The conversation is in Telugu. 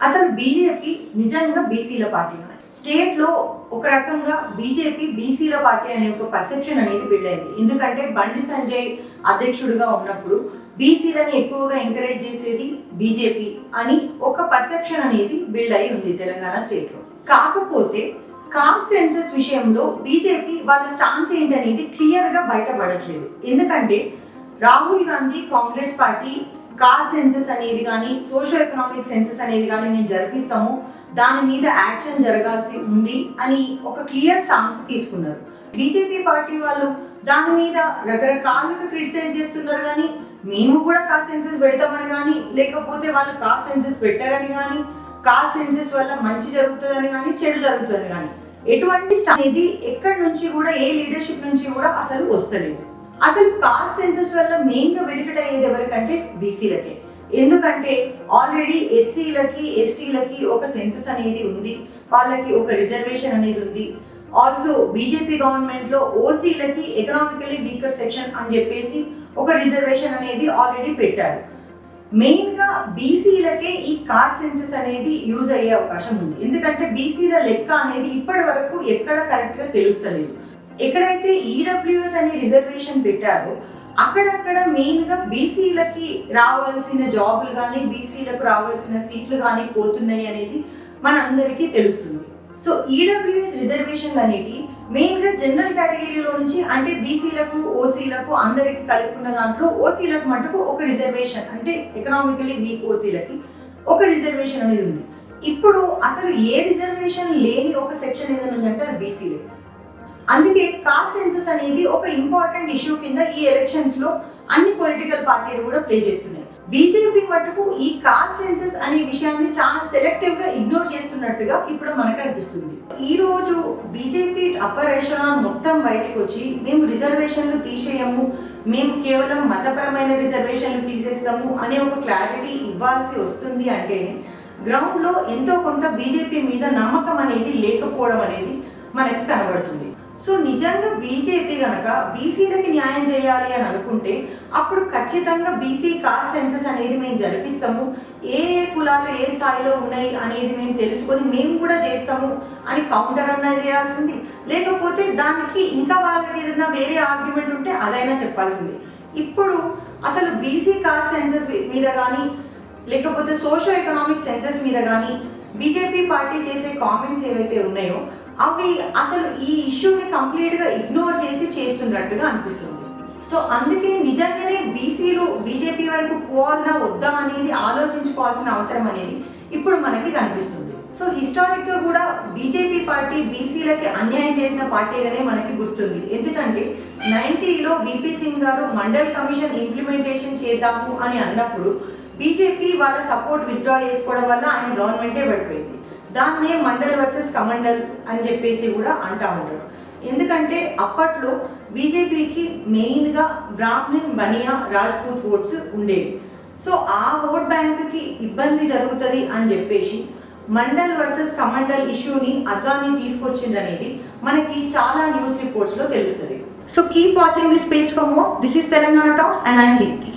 అసలు బీజేపీ నిజంగా బీసీల పార్టీ స్టేట్లో ఒక రకంగా బీజేపీ బీసీల పార్టీ అనే ఒక పర్సెప్షన్ అనేది బిల్డ్ అయింది. ఎందుకంటే బండి సంజయ్ అధ్యక్షుడిగా ఉన్నప్పుడు బీసీలని ఎక్కువగా ఎంకరేజ్ చేసేది బీజేపీ అని ఒక పర్సెప్షన్ అనేది బిల్డ్ అయి ఉంది తెలంగాణ స్టేట్లో. కాకపోతే కాస్ట్ సెన్సెస్ విషయంలో బీజేపీ వాళ్ళ స్టాన్స్ ఏంటనేది క్లియర్గా బయటపడట్లేదు. ఎందుకంటే Rahul Gandhi Congress party caste census అనేది కానీ సోషో ఎకనామిక్ సెన్సెస్ అనేది కానీ మేము జరిపిస్తాము. దాని మీద యాక్షన్ జరగాల్సి ఉంది అని ఒక క్లియర్ స్టాన్స్ తీసుకున్నారు. బీజేపీ పార్టీ వాళ్ళు దాని మీద రకరకాలుగా క్రిటిసైజ్ చేస్తున్నారు కానీ మేము కూడా కాస్ట్ సెన్సెస్ పెడతామని కానీ లేకపోతే వాళ్ళు కాస్ట్ సెన్సెస్ పెట్టారని కానీ కాస్ట్ సెన్సెస్ వల్ల మంచి జరుగుతుందని కానీ చెడు జరుగుతుందని కానీ ఎటువంటి అనేది ఎక్కడి నుంచి కూడా ఏ లీడర్షిప్ నుంచి కూడా అసలు వస్తలేదు. అసలు కాస్ట్ సెన్సస్ వల్ల మెయిన్గా బెనిఫిట్ అయ్యేది ఎవరికంటే బీసీలకే ఎందుకంటే ఆల్రెడీ ఎస్సీలకి ఎస్టీలకి ఒక సెన్సస్ అనేది ఉంది. వాళ్ళకి ఒక రిజర్వేషన్ అనేది ఉంది. ఆల్సో బీజేపీ గవర్నమెంట్లో ఓసీలకి ఎకనామికలీ వీకర్ సెక్షన్ అని చెప్పేసి ఒక రిజర్వేషన్ అనేది ఆల్రెడీ పెట్టారు. మెయిన్గా బీసీలకే ఈ కాస్ట్ సెన్సెస్ అనేది యూజ్ అయ్యే అవకాశం ఉంది. ఎందుకంటే బీసీల లెక్క అనేది ఇప్పటి వరకు ఎక్కడ కరెక్ట్గా తెలుస్తలేదు. ఎక్కడైతే ఈడబ్ల్యూఎస్ అనే రిజర్వేషన్ పెట్టారో అక్కడక్కడ మెయిన్గా బీసీలకి రావాల్సిన జాబులు కానీ బీసీలకు రావాల్సిన సీట్లు కానీ పోతున్నాయి అనేది మన అందరికీ తెలుస్తుంది సో ఈడబ్ల్యూఎస్ రిజర్వేషన్లు అనేటివి మెయిన్గా జనరల్ కేటగిరీలో నుంచి అంటే బీసీలకు ఓసీలకు అందరికి కలుపుకున్న దాంట్లో ఓసీలకు మటుకు ఒక రిజర్వేషన్ అంటే ఎకనామికలీ వీక్ ఓసీలకి ఒక రిజర్వేషన్ అనేది ఉంది. ఇప్పుడు అసలు ఏ రిజర్వేషన్ లేని ఒక సెక్షన్ ఏదైనా ఉందంటే అది బీసీలే అందుకే కాస్ట్ సెన్సస్ అనేది ఒక ఇంపార్టెంట్ ఇష్యూ కింద ఈ ఎలక్షన్స్లో అన్ని పొలిటికల్ పార్టీలు కూడా ప్లే చేస్తున్నాయి. బీజేపీ మటుకు ఈ కాస్ట్ సెన్సస్ అనే విషయాన్ని చాలా సెలెక్టివ్గా ఇగ్నోర్ చేస్తున్నట్టుగా ఇప్పుడు మనకు అనిపిస్తుంది. ఈ రోజు బీజేపీ అప్పర్ ఎషలాన్ మొత్తం బయటకు వచ్చి మేము రిజర్వేషన్లు తీసేయము మేము కేవలం మతపరమైన రిజర్వేషన్లు తీసేస్తాము అనే ఒక క్లారిటీ ఇవ్వాల్సి వస్తుంది అంటేనే గ్రౌండ్లో ఎంతో కొంత బీజేపీ మీద నమ్మకం అనేది లేకపోవడం అనేది మనకి కనబడుతుంది. సో నిజంగా బీజేపీ కనుక బీసీలకి న్యాయం చేయాలి అని అనుకుంటే అప్పుడు ఖచ్చితంగా బీసీ కాస్ట్ సెన్సెస్ అనేది మేము జరిపిస్తాము. ఏ ఏ కులాలు ఏ స్థాయిలో ఉన్నాయి అనేది మేము తెలుసుకొని మేము కూడా చేస్తాము అని కౌంటర్ అన్నా చేయాల్సింది. లేకపోతే దానికి ఇంకా వాళ్ళకి ఏదైనా వేరే ఆర్గ్యుమెంట్ ఉంటే అదైనా చెప్పాల్సింది. ఇప్పుడు అసలు బీసీ కాస్ట్ సెన్సెస్ మీద కానీ లేకపోతే సోషో ఎకనామిక్ సెన్సెస్ మీద కానీ బీజేపీ పార్టీ చేసే కామెంట్స్ ఏవైతే ఉన్నాయో అవి అసలు ఈ ఇష్యూని కంప్లీట్గా ఇగ్నోర్ చేసి చేస్తున్నట్టుగా అనిపిస్తుంది. సో అందుకే నిజంగానే బీసీలు బీజేపీ వైపు పోవాలా వద్దా అనేది ఆలోచించుకోవాల్సిన అవసరం అనేది ఇప్పుడు మనకి కనిపిస్తుంది. సో హిస్టారిక్గా కూడా బీజేపీ పార్టీ బీసీలకి అన్యాయం చేసిన పార్టీగానే మనకి గుర్తుంది. ఎందుకంటే నైన్టీలో విపి సింగ్ గారు మండల్ కమిషన్ ఇంప్లిమెంటేషన్ చేద్దాము అని అన్నప్పుడు బీజేపీ వాళ్ళ సపోర్ట్ విత్డ్రా చేసుకోవడం వల్ల ఆయన గవర్నమెంటే పడిపోయింది. దాన్నే మండల్ వర్సెస్ కమండల్ అని చెప్పేసి కూడా అంటా ఉంటారు. ఎందుకంటే అప్పట్లో బీజేపీకి మెయిన్గా బ్రాహ్మిన్ బనియా రాజ్పూత్ ఓట్స్ ఉండేవి. సో ఆ ఓట్ బ్యాంక్కి ఇబ్బంది జరుగుతుంది అని చెప్పేసి మండల్ వర్సెస్ కమండల్ ఇష్యూని అద్వానీ తీసుకొచ్చిందనేది మనకి చాలా న్యూస్ రిపోర్ట్స్లో తెలుస్తుంది. So keep watching this space for more this is Telangana talks and I'm Deepthi